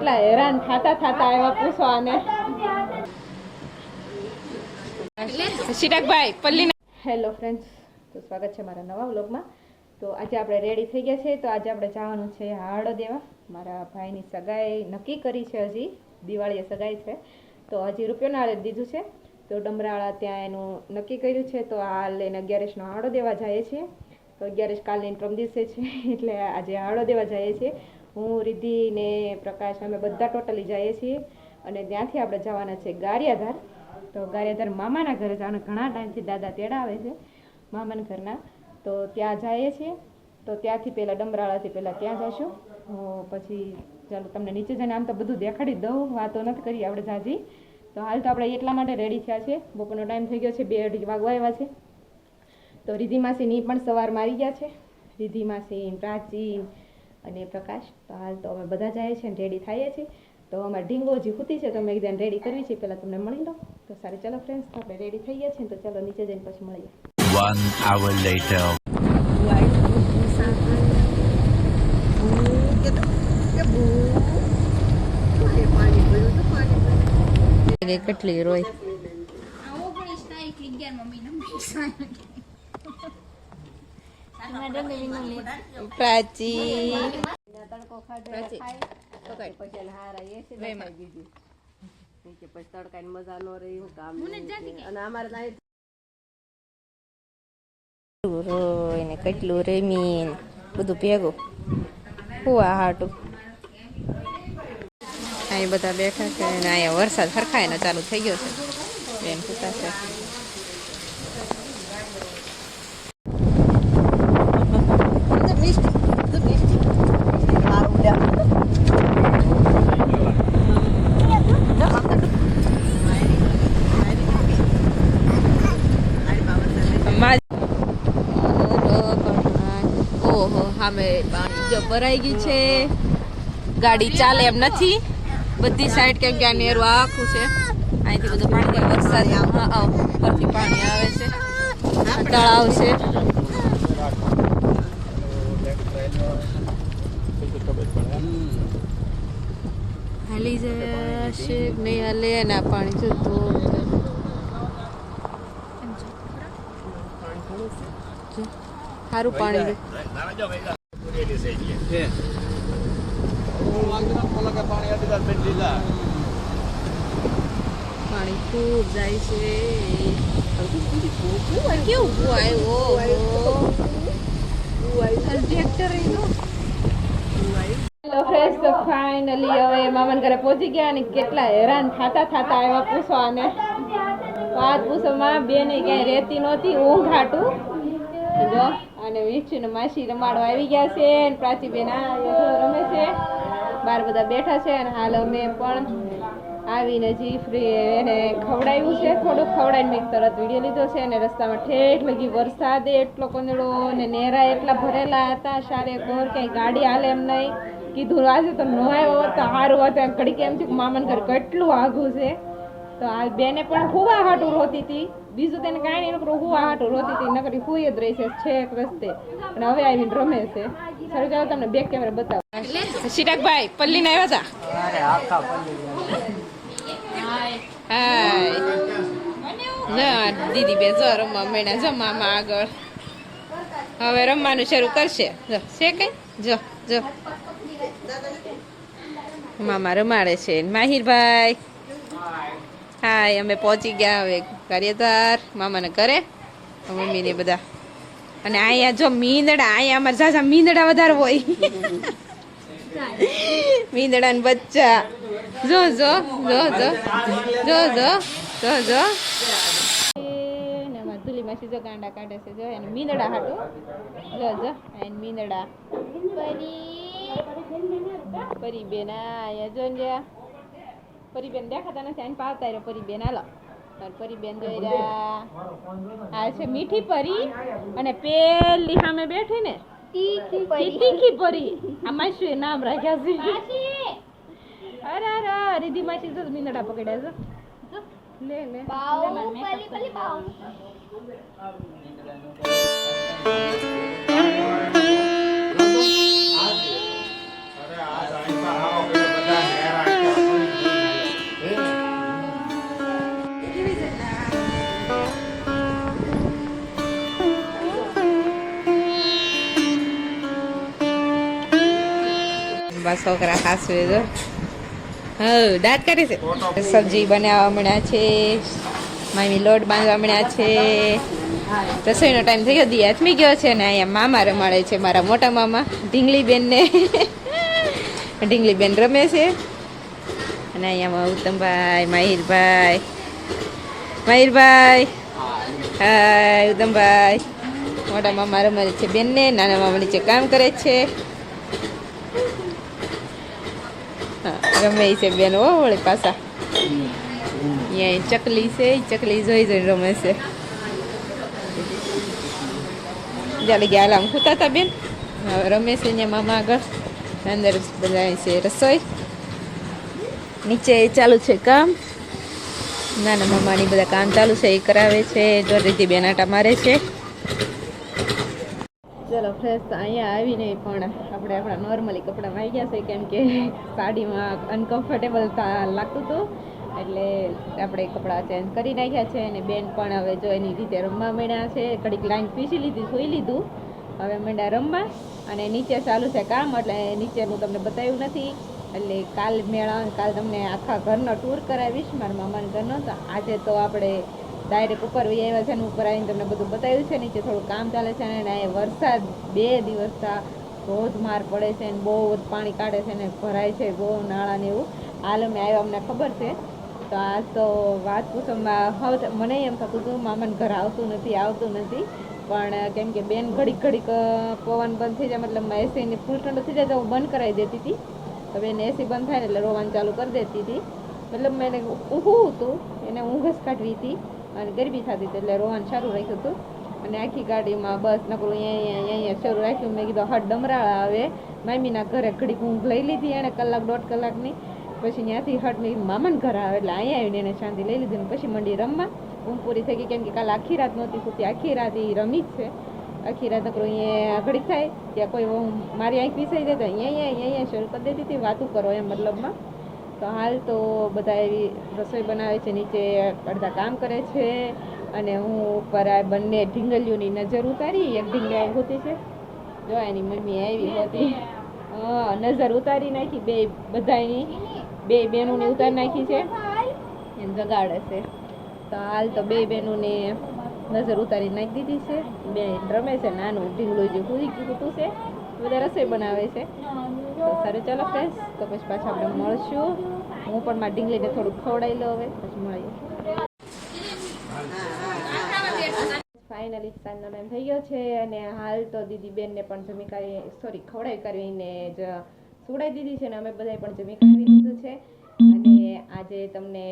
કેટલા હેરાન થાતા થાતા આવ્યા પૂછવા અને ચિરાગભાઈ પલ્લી હેલો ફ્રેન્ડ્સ તો સ્વાગત છે મારા નવા વ્લોગમાં. તો આજે આપણે રેડી થઈ ગયા છે તો આજે આપણે જવાનું છે હાડો દેવા મારા ભાઈની સગાઈ નક્કી કરી છે હજી. દિવાળીએ સગાઈ છે. તો હજી રૂપિયોના હાલે દીધું છે. તો ડમરાળા ત્યાં એનું નક્કી કર્યું છે. તો હાલ એને અગિયારસનો હાડો દેવા જઈએ છીએ. તો અગિયારસ કાલની પ્રમ દિવસે છે. એટલે આજે હાડો દેવા જઈએ છીએ. હું, રિદ્ધિ ને પ્રકાશ અમે બધા ટોટલી જઈએ છીએ. અને ત્યાંથી આપણે જવાના છે ગારિયાધાર. તો ગારિયાધાર મામાના ઘરે જવાના ઘણા ટાઈમથી દાદા તેડાવે છે મામાના ઘરના. તો ત્યાં જઈએ છીએ. તો ત્યાંથી પહેલાં ડમરાળાથી પહેલાં ત્યાં જઈશું. તો પછી ચાલો તમને નીચે જઈને આમ તો બધું દેખાડી દઉં. વાતો નથી કરી. આપણે જાજી. તો હાલ તો આપણે એટલા માટે રેડી થયા છે. બપોરનો ટાઈમ થઈ ગયો છે. બે અઢી વાગવા આવ્યા છે. તો રિધિ માસીની પણ સવાર મારી ગયા છે. રિધિ માસી, પ્રાચી અને પ્રકાશ તો હાલ તો અમે બધા જઈએ છીએ રેડી થઈએ છીએ. તો અમારે ઢીંગો જે ખૂતી છે તો અમે એકદમ રેડી કરવી છે. પહેલાં તમને મળી લો તો સારી ચાલો ફ્રેન્ડ્સ આપણે રેડી થઈ ગયા છીએ તો ચાલો નીચે જઈને પછી મળીએ. One hour later. કેટલી રોય? ઓગણીસ તારીખ અગિયાર મમ્મી પ્રાચી રોય ને કેટલું રેમીન બધું ભેગું હુવા હાટું અહીં બધા બેઠા છે અને અહીંયા વરસાદ સરખાય ને ચાલુ થઈ ગયો છે બેન પૂતા છે સામે પાણી જો ભરાઈ ગઈ છે. ગાડી ચાલે એમ નથી. બધી સાઈડ કેમ કે આ નેરું આખું છે. અહીંથી બધું પાણી વરસાદ ઉપરથી પાણી આવે છે. તળાવ છે. હાલી જશે. નહીં હાલે ના પાણી જતું સારું પાણી ફાઇનલી હવે મામાના ઘરે પહોંચી ગયા અને કેટલા હેરાન થાતા થાતા આવ્યા પૂછવા અને વાત પૂછવામાં બેને ક્યાંય રહેતી નહોતી, ઊંઘ હાટું. જો. અને વીક્ષુ માસી રમાડો આવી ગયા છે અને પ્રાચી બેન આ રમે છે. બાર બધા બેઠા છે અને હાલ અમે પણ આવીને જીફરી એને ખવડાવ્યું છે. થોડુંક ખવડાવીને મેં તરત વીડિયો લીધો છે અને રસ્તામાં ઠેઠ લગી વરસાદે, એટલો કંદડો ને નેરા એટલા ભરેલા હતા. સારે કોર ક્યાંય ગાડી હાલે એમ નહીં. કીધું, આજે તો નો આવ્યો તો સારું હતું. એમ કડી કેમ છે મામાને ઘર કેટલું આઘું છે. તો આ બેને પણ હુવા હાટું રોતી હતી બીજું તેને કાંઈ નહીં નકરું હુવા હાટું રોતી હતી નકરી હુઈ જ રહી છે છેક રસ્તે. અને હવે આવીને રમે છે. સર ચાલો તમને બેક કેમેરા બતાવો. શિરાકભાઈ પલ્લી ને આવ્યા હતા હાય. જો દીદી બે જો રમવા મળ્યા જો મામા આગળ. હવે રમવાનું શરૂ કરશે. જો છે કઈ? જો જો. મામા રમાડે છે. માહિરભાઈ. હાય, અમે પહોંચી ગયા હવે કાર્યધાર, મામાને ઘરે મમ્મી ને બધા. અને અહીંયા જો મીંદડા, અહીંયા અમારે ઝાઝા મીંદડા વધારે હોય. મીંદડા ને બચ્ચા. જો જો જો જો જો જો જો જો. ધુલી માસી જો ગાંડા કાઢે છે, જો, એને મીંદડા હાટું. જો જો, એને મીંદડા. પરી. પરી બેન અહીંયા જો ને પરી બેન દેખાતા નથી આને પાવતા રહ્યો પરી બેન હાલો. તાર પરી બેન જોઈ રહ્યા. આ છે મીઠી પરી અને પેલી સામે બેઠી ને. તીખી પરી. આમાં શું નામ રાખ્યા છે. અરે અરે રીધી માસી તો મીંદડા પકડ્યા છે. લે લે. પલી પલી બાઉ અરે આ મારા છોકરા ખાસવે તો હા દાંત કાઢે છે. સબ્જી બનાવવા હમણાં છે. મામી લોટ બાંધવા હમણાં છે. રસોઈનો ટાઈમ થઈ ગયો. દી હાથમી ગયો છે ને અહીંયા મામા રમાડે છે, મારા મોટા મામા. ઢીંગલી બેનને ઢીંગલી બેન રમે છે. અને અહીંયા ઉત્તમભાઈ, માહિરભાઈ. માહિરભાઈ. હાય, ઉત્તમભાઈ. મોટા મામા રમે છે. બેનને, નાના મામા નીચે કામ કરે છે હા રમે છે બેન ઓ વળી પાછા. અહીંયા ચકલી છે ચકલી જોઈ જોઈને રમે છે. જ્યારે ગયા આમ ખૂતા હતા બેન. રમે છે અહીંયા મામા આગળ. અંદર બધા છે રસોઈ. નીચે ચાલુ છે કામ. નાના મામાની બધા કામ ચાલુ છે એ કરાવે છે દોરીથી બેન આટા મારે છે. ચલો ફ્રેશ અહીંયા આવીને પણ આપણે આપણા નોર્મલી કપડાં આવી ગયા છે, કેમ કે સાડીમાં અનકમ્ફર્ટેબલ લાગતું હતું એટલે આપણે કપડાં ચેન્જ કરી નાખ્યા છે અને બેન પણ હવે જો એની રીતે રમવા માંડ્યા છે, ઘડીક લાઈન પીસી લીધી, સુઈ લીધું. હવે માંડ્યા રમવા અને નીચે ચાલુ છે કામ, એટલે નીચેનું તમને બતાવ્યું નથી. એટલે કાલ મેળા, કાલ તમને આખા ઘરનો ટૂર કરાવીશ, મારા મામાના ઘરનો. તો આજે તો આપણે ડાયરેક્ટ ઉપર વહી આવ્યા છે અને ઉપર આવીને તમને બધું બતાવ્યું છે. નીચે થોડું કામ ચાલે છે અને અહીંયા વરસાદ બે દિવસથી ધોધમાર પડે છે ને બહુ પાણી કાઢે છે ને ભરાય છે બહુ નાળાને એવું. હાલ અમે આવ્યા, અમને ખબર છે. તો આ તો વાત પૂછવામાં હવે મને એમ થતું હતું, મામાને ઘર આવતું નથી આવતું નથી. પણ કેમ કે બેન ઘડીક ઘડીક પવન બંધ થઈ જાય, મતલબ એસીને ફૂલ ઠંડો થઈ જાય તો હું બંધ કરાવી દેતી હતી. તો બેન એસી બંધ થાય એટલે રોવાનું ચાલુ કરી દેતી હતી. મતલબ મેં એને ઊંઘું હતું, એને ઊંઘ જ કાઢવી હતી. અને ગરબી થતી એટલે રોવાનું સારું રાખ્યું હતું. અને આખી ગાડીમાં બસ નકરું અહીંયા અહીંયા શરૂ રાખ્યું. મેં કીધું હટ ડમરાળા આવે. મામીના ઘરે ઘડીક ઊંઘ લઈ લીધી એણે કલાક દોઢ કલાકની. પછી ત્યાંથી હટ મેં કીધું ઘરે આવે એટલે અહીંયા આવીને એને શાંતિ લઈ લીધી. પછી મંડી રમવા. ઊંઘ પૂરી થઈ ગઈ કેમ કે કાલ આખી રાત નહોતી સૂતી. આખી રાત એ રમી જ છે. આખી રાત નકરું અહીંયા ઘડીક થાય. ત્યાં કોઈ મારી આંખ વિસાઈ જાય અહીંયા અહીંયા અહીંયા શરૂ કરી દેતી હતી. વાતું કરો એમ મતલબમાં. તો હાલ તો બધા એવી રસોઈ બનાવે છે, નીચે અડધા કામ કરે છે અને હું ઉપર આ બંને ઢીંગલીઓની નજર ઉતારી, એક ઢીંગલી હોતી છે. જો એની મમ્મી આવી હતી. નજર ઉતારી નાખી, બે બધાની બે બહેનોને ઉતારી નાખી છે. એને જગાડે છે. તો હાલ તો બે બહેનોને નજર ઉતારી નાખી દીધી છે. બે રમે છે, નાનું ઢીંગલું જે કૂદી કૂતું છે, બધા રસોઈ બનાવે છે. તો સારું ચાલો ફ્રેન્ડ્સ તો પછી પાછા આપણે મળશું. હું પણ મારી ઢીંગલીને થોડુંક ખવડાવી લઉં હવે, પછી મળીએ. ફાઇનલી સાંજનો ટાઈમ થઈ ગયો છે અને હાલ તો દીદી બેનને પણ જમી કરી સોરી ખવડાવી કરીને જ સુવડાવી દીધી છે અને અમે બધાએ પણ જમી કરી દીધું છે. અને આજે તમને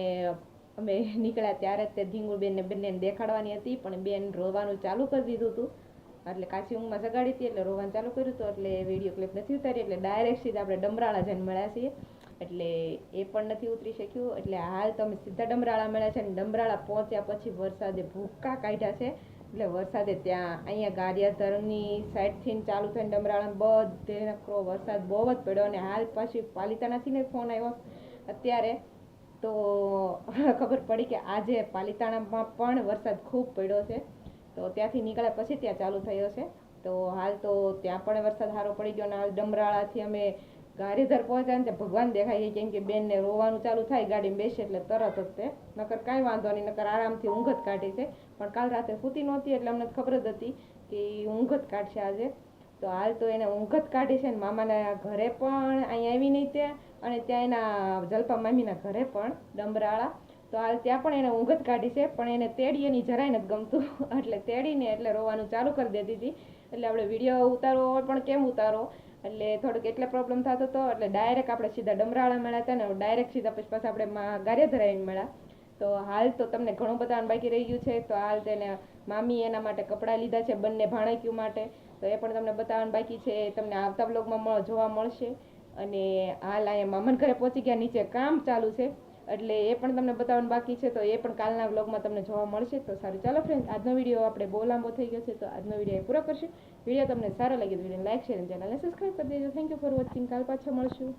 અમે નીકળ્યા ત્યારે તે ધીંગુળ બેનને બંને દેખાડવાની હતી, પણ બેન રોવાનું ચાલુ કરી દીધું હતું. એટલે કાચી ઊંઘમાં સગાડી હતી એટલે રોવાનું ચાલુ કર્યું હતું, એટલે વીડિયો ક્લિપ નથી ઉતારી, એટલે ડાયરેક્ટ સીધા આપણે ડમરાળા જઈને મળ્યા છીએ. એટલે એ પણ નથી ઉતરી શક્યું. એટલે હાલ તમે સીધા ડમરાળા મળ્યા છે અને ડમરાળા પહોંચ્યા પછી વરસાદે ભૂક્કા કાઢ્યા છે. એટલે વરસાદે ત્યાં અહીંયા ગારિયાધરની સાઈડથી ચાલુ થઈને ડમરાળા બધે નકરો વરસાદ બહુ જ પડ્યો અને હાલ પાછી પાલિતાણાથી ને ફોન આવ્યો. અત્યારે તો ખબર પડી કે આજે પાલિતાણામાં પણ વરસાદ ખૂબ પડ્યો છે. તો ત્યાંથી નીકળ્યા પછી ત્યાં ચાલુ થયો છે તો હાલ તો ત્યાં પણ વરસાદ સારો પડી ગયો અને હાલ ડમરાળાથી અમે ગારીધર પહોંચ્યા ને ભગવાન દેખાય ગઈ કેમ કે બેનને રોવાનું ચાલુ થાય, ગાડીમાં બેસે એટલે તરત જ તે. નકર કાંઈ વાંધો નહીં, નકર આરામથી ઊંઘ જ કાઢી છે. પણ કાલ રાતે સૂતી નહોતી એટલે અમને ખબર જ હતી કે ઊંઘ જ કાઢશે આજે. તો હાલ તો એને ઊંઘ જ કાઢી છે ને મામાના ઘરે પણ અહીંયા આવી નહીં ત્યાં અને ત્યાં એના જલપા મામીના ઘરે પણ ડમરાળા તો હાલ ત્યાં પણ એને ઊંઘ જ કાઢી છે, પણ એને તેડી એની જરાય નથી ગમતું. એટલે તેડીને એટલે રોવાનું ચાલુ કરી દેતી હતી. એટલે આપણે વીડિયો ઉતારવો હોય પણ કેમ ઉતારો એટલે થોડુંક એટલે પ્રોબ્લેમ થતો હતો એટલે ડાયરેક્ટ આપણે સીધા ડમરાળા મળ્યા હતા ને ડાયરેક્ટ સીધા પછી પાછા આપણે ગારિયાધર આવીને મળ્યા. તો હાલ તો તમને ઘણું બધા બાકી રહી ગયું છે, તો હાલ તેને મામી એના માટે કપડાં લીધા છે, બંને ભાણક્યું માટે. તો એ પણ તમને બતાવવાનું બાકી છે તમને આવતા બ્લોગમાં જોવા મળશે. અને હાલ અહીંયા મામન ઘરે પહોંચી ગયા, નીચે કામ ચાલુ છે. એટલે એ પણ તમને બતાવવાનું બાકી છે, તો એ પણ કાલના વ્લોગમાં તમને જોવા મળશે. તો સારું, ચાલો ફ્રેન્ડ આજનો વીડિયો આપણે બહુ લાંબો થઈ ગયો છે, તો આજનો વીડિયો પૂરો કરશું. વીડિયો તમને સારો લાગે તો વીડિયો લાઈક શેર ચેનલને સબસ્ક્રાઈબ કરી દેજો. થેન્ક યુ ફોર વોચિંગ કાલ પાછા મળશું.